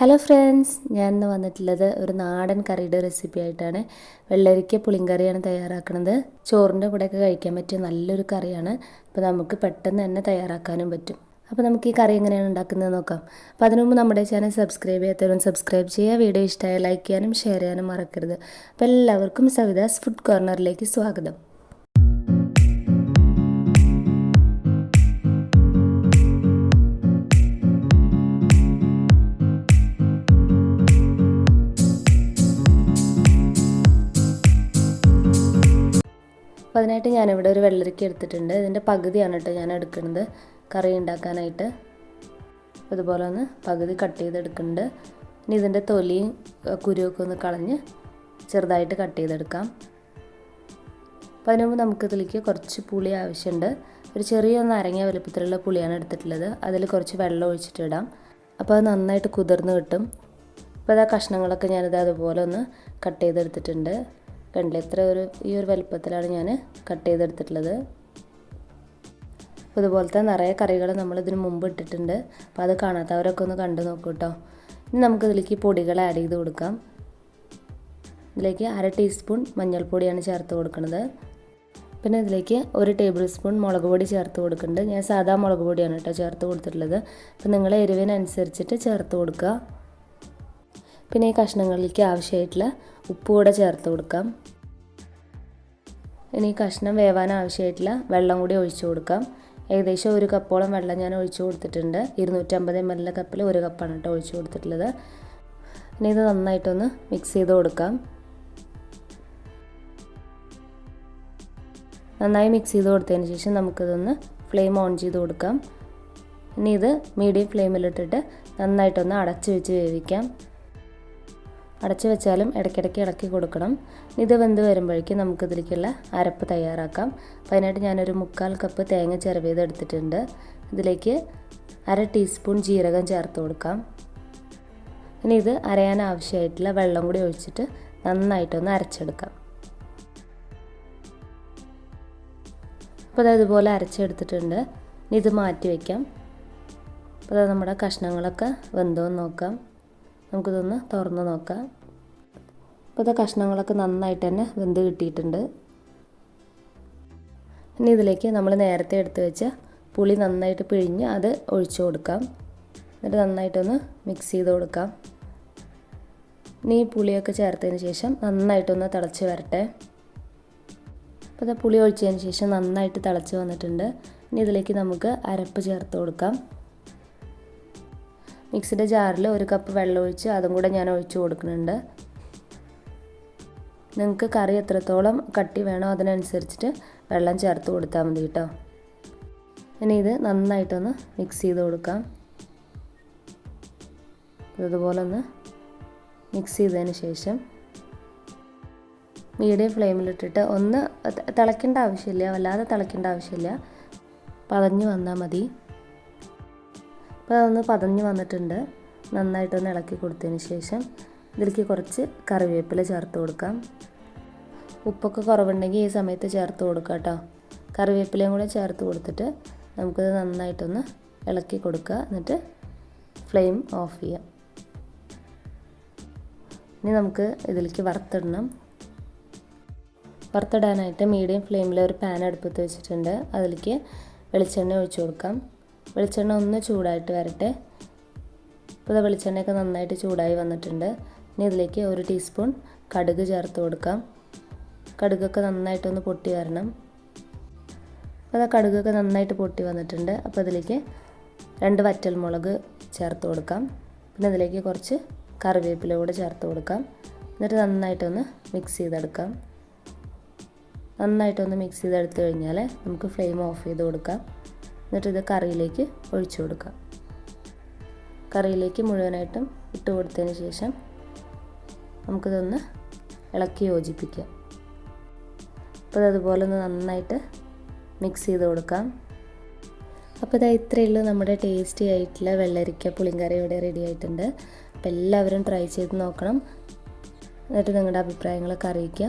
Hello friends ഞാൻ ഇന്ന് വന്നിട്ടുള്ളത് ഒരു നാടൻ കറിയുടെ റെസിപ്പി ആയിട്ടാണ്. വെള്ളരിക്ക പുളിങ്കറിയാണ് തയ്യാറാക്കുന്നത് ചോറിന്റെ കൂടെയൊക്കെ കഴിക്കാൻ പറ്റിയ നല്ലൊരു കറിയാണ്. അപ്പോൾ നമുക്ക് പെട്ടെന്ന് തന്നെ തയ്യാറാക്കാനും പറ്റും. അപ്പോൾ നമുക്ക് ഈ കറി എങ്ങനെയാണ് ഉണ്ടാക്കുന്നത് നോക്കാം. അപ്പോൾ അതിനു മുമ്പ് നമ്മുടെ ചാനൽ സബ്സ്ക്രൈബ് ചെയ്യാത്തവരും സബ്സ്ക്രൈബ് ചെയ്യുക. വീഡിയോ ഇഷ്ടമായ ലൈക്ക് ചെയ്യാനും ഷെയർ ചെയ്യാനും മറക്കരുത്. അപ്പോൾ എല്ലാവർക്കും സവിതാസ് ഫുഡ് കോർണറിലേക്ക് സ്വാഗതം. അപ്പോൾ അതിനായിട്ട് ഞാനിവിടെ ഒരു വെള്ളരിക്ക എടുത്തിട്ടുണ്ട്. ഇതിന്റെ പകുതിയാണ് കേട്ടോ ഞാൻ എടുക്കുന്നത്. കറി ഉണ്ടാക്കാനായിട്ട്. ഇതുപോലെ ഒന്ന് പകുതി കട്ട് ചെയ്തെടുക്കുന്നുണ്ട്. ഇനി ഇതിന്റെ തൊലിയും കുരുവൊക്കെ ഒന്ന് കളഞ്ഞ് ചെറുതായിട്ട് കട്ട് ചെയ്തെടുക്കാം. അപ്പോൾ അതിന് മുമ്പ് നമുക്കിതിലേക്ക് കുറച്ച് പുളി ആവശ്യമുണ്ട്. ഒരു ചെറിയ ഒന്ന് അരങ്ങിയ വലുപ്പത്തിലുള്ള പുളിയാണ് എടുത്തിട്ടുള്ളത്. അതിൽ കുറച്ച് വെള്ളം ഒഴിച്ചിട്ടിടാം അപ്പോൾ അത് നന്നായിട്ട് കുതിർന്ന് കിട്ടും. അപ്പോൾ അത് ആ കഷ്ണങ്ങളൊക്കെ ഞാനിത് അതുപോലെ ഒന്ന് കട്ട് ചെയ്തെടുത്തിട്ടുണ്ട്. കണ്ടില്ല? ഇത്ര ഒരു ഈ ഒരു വലുപ്പത്തിലാണ് ഞാൻ കട്ട് ചെയ്തെടുത്തിട്ടുള്ളത്. അപ്പോൾ ഇതുപോലത്തെ നിറയെ കറികൾ നമ്മൾ ഇതിന് മുമ്പ് ഇട്ടിട്ടുണ്ട്. അപ്പോൾ അത് കാണാത്തവരൊക്കെ ഒന്ന് കണ്ടു നോക്കൂ കേട്ടോ ഇനി നമുക്ക് നമുക്കിതിലേക്ക് പൊടികൾ ആഡ് ചെയ്ത് കൊടുക്കാം. ഇതിലേക്ക് അര ടീസ്പൂൺ മഞ്ഞൾപ്പൊടിയാണ് ചേർത്ത് കൊടുക്കുന്നത് പിന്നെ ഇതിലേക്ക് ഒരു ടേബിൾ സ്പൂൺ മുളക് പൊടി ചേർത്ത് കൊടുക്കുന്നുണ്ട് ഞാൻ സാധാ മുളക് പൊടിയാണ് കേട്ടോ ചേർത്ത് കൊടുത്തിട്ടുള്ളത്. അപ്പോൾ നിങ്ങൾ എരിവിനനുസരിച്ചിട്ട് ചേർത്ത് കൊടുക്കുക. പിന്നെ ഈ കഷ്ണങ്ങളിലേക്ക് ആവശ്യമായിട്ടുള്ള ഉപ്പ് കൂടെ ചേർത്ത് കൊടുക്കാം. ഇനി ഈ കഷ്ണം വേവാൻ ആവശ്യമായിട്ടുള്ള വെള്ളം കൂടി ഒഴിച്ചു കൊടുക്കാം. ഏകദേശം ഒരു കപ്പോളം വെള്ളം ഞാൻ ഒഴിച്ചു കൊടുത്തിട്ടുണ്ട്. ഇരുന്നൂറ്റമ്പത് എം എല്ലിന്റെ കപ്പിൽ ഒരു കപ്പാണ് കേട്ടോ ഒഴിച്ചു കൊടുത്തിട്ടുള്ളത്. ഇനി ഇത് നന്നായിട്ടൊന്ന് മിക്സ് ചെയ്ത് കൊടുക്കാം. നന്നായി മിക്സ് ചെയ്ത് കൊടുത്തതിന് ശേഷം നമുക്കിതൊന്ന് ഫ്ലെയിം ഓൺ ചെയ്ത് കൊടുക്കാം. ഇനി ഇത് മീഡിയം ഫ്ലെയിമിലിട്ടിട്ട് നന്നായിട്ടൊന്ന് അടച്ചു വെച്ച് വേവിക്കാം. അടച്ചു വെച്ചാലും ഇടയ്ക്കിടയ്ക്ക് ഇളക്കി കൊടുക്കണം. ഇത് വെന്ത് വരുമ്പോഴേക്കും നമുക്കിതിലേക്കുള്ള അരപ്പ് തയ്യാറാക്കാം. അപ്പോൾ അതിനായിട്ട് ഞാനൊരു മുക്കാൽ കപ്പ് തേങ്ങ ചിരവിയത് എടുത്തിട്ടുണ്ട്. ഇതിലേക്ക് അര ടീസ്പൂൺ ജീരകം ചേർത്ത് കൊടുക്കാം. ഇനി ഇത് അരയാൻ ആവശ്യമായിട്ടുള്ള വെള്ളം കൂടി ഒഴിച്ചിട്ട് നന്നായിട്ടൊന്ന് അരച്ചെടുക്കാം. അപ്പോൾ അത് ഇതുപോലെ അരച്ചെടുത്തിട്ടുണ്ട്. ഇനി ഇത് മാറ്റി വയ്ക്കാം അപ്പോൾ അത് നമ്മുടെ കഷ്ണങ്ങളൊക്കെ വെന്തോന്ന് നോക്കാം. നമുക്കിതൊന്ന് തുറന്ന് നോക്കാം. അപ്പോൾ ഇത് കഷ്ണങ്ങളൊക്കെ നന്നായിട്ട് തന്നെ വെന്ത് കിട്ടിയിട്ടുണ്ട്. ഇനി ഇതിലേക്ക് നമ്മൾ നേരത്തെ എടുത്ത് വെച്ച പുളി നന്നായിട്ട് പിഴിഞ്ഞ് അത് ഒഴിച്ചു കൊടുക്കാം. എന്നിട്ട് നന്നായിട്ടൊന്ന് മിക്സ് ചെയ്ത് കൊടുക്കാം. ഇനി ഈ പുളിയൊക്കെ ചേർത്തതിന് ശേഷം നന്നായിട്ടൊന്ന് തിളച്ച് വരട്ടെ. അപ്പോൾ പുളി ഒഴിച്ചതിന് ശേഷം നന്നായിട്ട് തിളച്ച് വന്നിട്ടുണ്ട്. ഇനി ഇതിലേക്ക് നമുക്ക് അരപ്പ് ചേർത്ത് കൊടുക്കാം. മിക്സിയുടെ ജാറിൽ ഒരു കപ്പ് വെള്ളം ഒഴിച്ച് അതും കൂടെ ഞാൻ ഒഴിച്ചു കൊടുക്കുന്നുണ്ട്. നിങ്ങൾക്ക് കറി എത്രത്തോളം കട്ടി വേണോ അതിനനുസരിച്ചിട്ട് വെള്ളം ചേർത്ത് കൊടുത്താൽ മതി കേട്ടോ. ഇനി ഇത് നന്നായിട്ടൊന്ന് മിക്സ് ചെയ്ത് കൊടുക്കാം. ഇതുപോലെ ഒന്ന് മിക്സ് ചെയ്തതിന് ശേഷം മീഡിയം ഫ്ലെയിമിലിട്ടിട്ട് ഒന്ന് തിളയ്ക്കേണ്ട ആവശ്യമില്ല വല്ലാതെ തിളയ്ക്കേണ്ട ആവശ്യമില്ല. പതഞ്ഞു വന്നാൽ മതി. അപ്പോൾ അതൊന്ന് പതഞ്ഞ് വന്നിട്ടുണ്ട്. നന്നായിട്ടൊന്ന് ഇളക്കി കൊടുത്തതിന് ശേഷം ഇതിലേക്ക് കുറച്ച് കറിവേപ്പില ചേർത്ത് കൊടുക്കാം. ഉപ്പൊക്കെ കുറവുണ്ടെങ്കിൽ ഈ സമയത്ത് ചേർത്ത് കൊടുക്കാം കേട്ടോ. കറിവേപ്പിലയും കൂടെ ചേർത്ത് കൊടുത്തിട്ട് നമുക്കിത് നന്നായിട്ടൊന്ന് ഇളക്കി കൊടുക്കുക. എന്നിട്ട് ഫ്ലെയിം ഓഫ് ചെയ്യാം. ഇനി നമുക്ക് ഇതിലേക്ക് വറുത്തിടണം. വറുത്തിടാനായിട്ട് മീഡിയം ഫ്ലെയിമിൽ ഒരു പാൻ അടുപ്പത്ത് വെച്ചിട്ടുണ്ട്. അതിലേക്ക് വെളിച്ചെണ്ണ ഒഴിച്ചു കൊടുക്കാം. വെളിച്ചെണ്ണ ഒന്ന് ചൂടായിട്ട് വരട്ടെ. ഇപ്പോൾ വെളിച്ചെണ്ണയൊക്കെ നന്നായിട്ട് ചൂടായി വന്നിട്ടുണ്ട്. ഇനി ഇതിലേക്ക് ഒരു ടീസ്പൂൺ കടുക് ചേർത്ത് കൊടുക്കാം. കടുകൊക്കെ നന്നായിട്ടൊന്ന് പൊട്ടി വരണം. അപ്പോൾ ആ കടുകൊക്കെ നന്നായിട്ട് പൊട്ടി വന്നിട്ടുണ്ട്. അപ്പോൾ ഇതിലേക്ക് രണ്ട് വറ്റൽമുളക് ചേർത്ത് കൊടുക്കാം. പിന്നെ ഇതിലേക്ക് കുറച്ച് കറിവേപ്പില കൂടെ ചേർത്ത് കൊടുക്കാം. എന്നിട്ട് നന്നായിട്ടൊന്ന് മിക്സ് ചെയ്തെടുക്കാം. നന്നായിട്ടൊന്ന് മിക്സ് ചെയ്തെടുത്ത് കഴിഞ്ഞാൽ നമുക്ക് ഫ്ലെയിം ഓഫ് ചെയ്ത് കൊടുക്കാം. എന്നിട്ട് ഇത് കറിയിലേക്ക് ഒഴിച്ചു കൊടുക്കുക. കറിയിലേക്ക് മുഴുവനായിട്ടും ഇട്ട് കൊടുത്തതിന് ശേഷം നമുക്കിതൊന്ന് ഇളക്കി യോജിപ്പിക്കാം. അപ്പോൾ അതുപോലെ ഒന്ന് നന്നായിട്ട് മിക്സ് ചെയ്ത് കൊടുക്കാം. അപ്പോൾ ഇതാ ഇത്രയേ ഉള്ളൂ നമ്മുടെ ടേസ്റ്റി ആയിട്ടുള്ള വെള്ളരിക്ക പുളിങ്കറി ഇവിടെ റെഡി ആയിട്ടുണ്ട്. അപ്പോൾ എല്ലാവരും ട്രൈ ചെയ്ത് നോക്കണം. എന്നിട്ട് നിങ്ങളുടെ അഭിപ്രായങ്ങളൊക്കെ അറിയിക്കുക.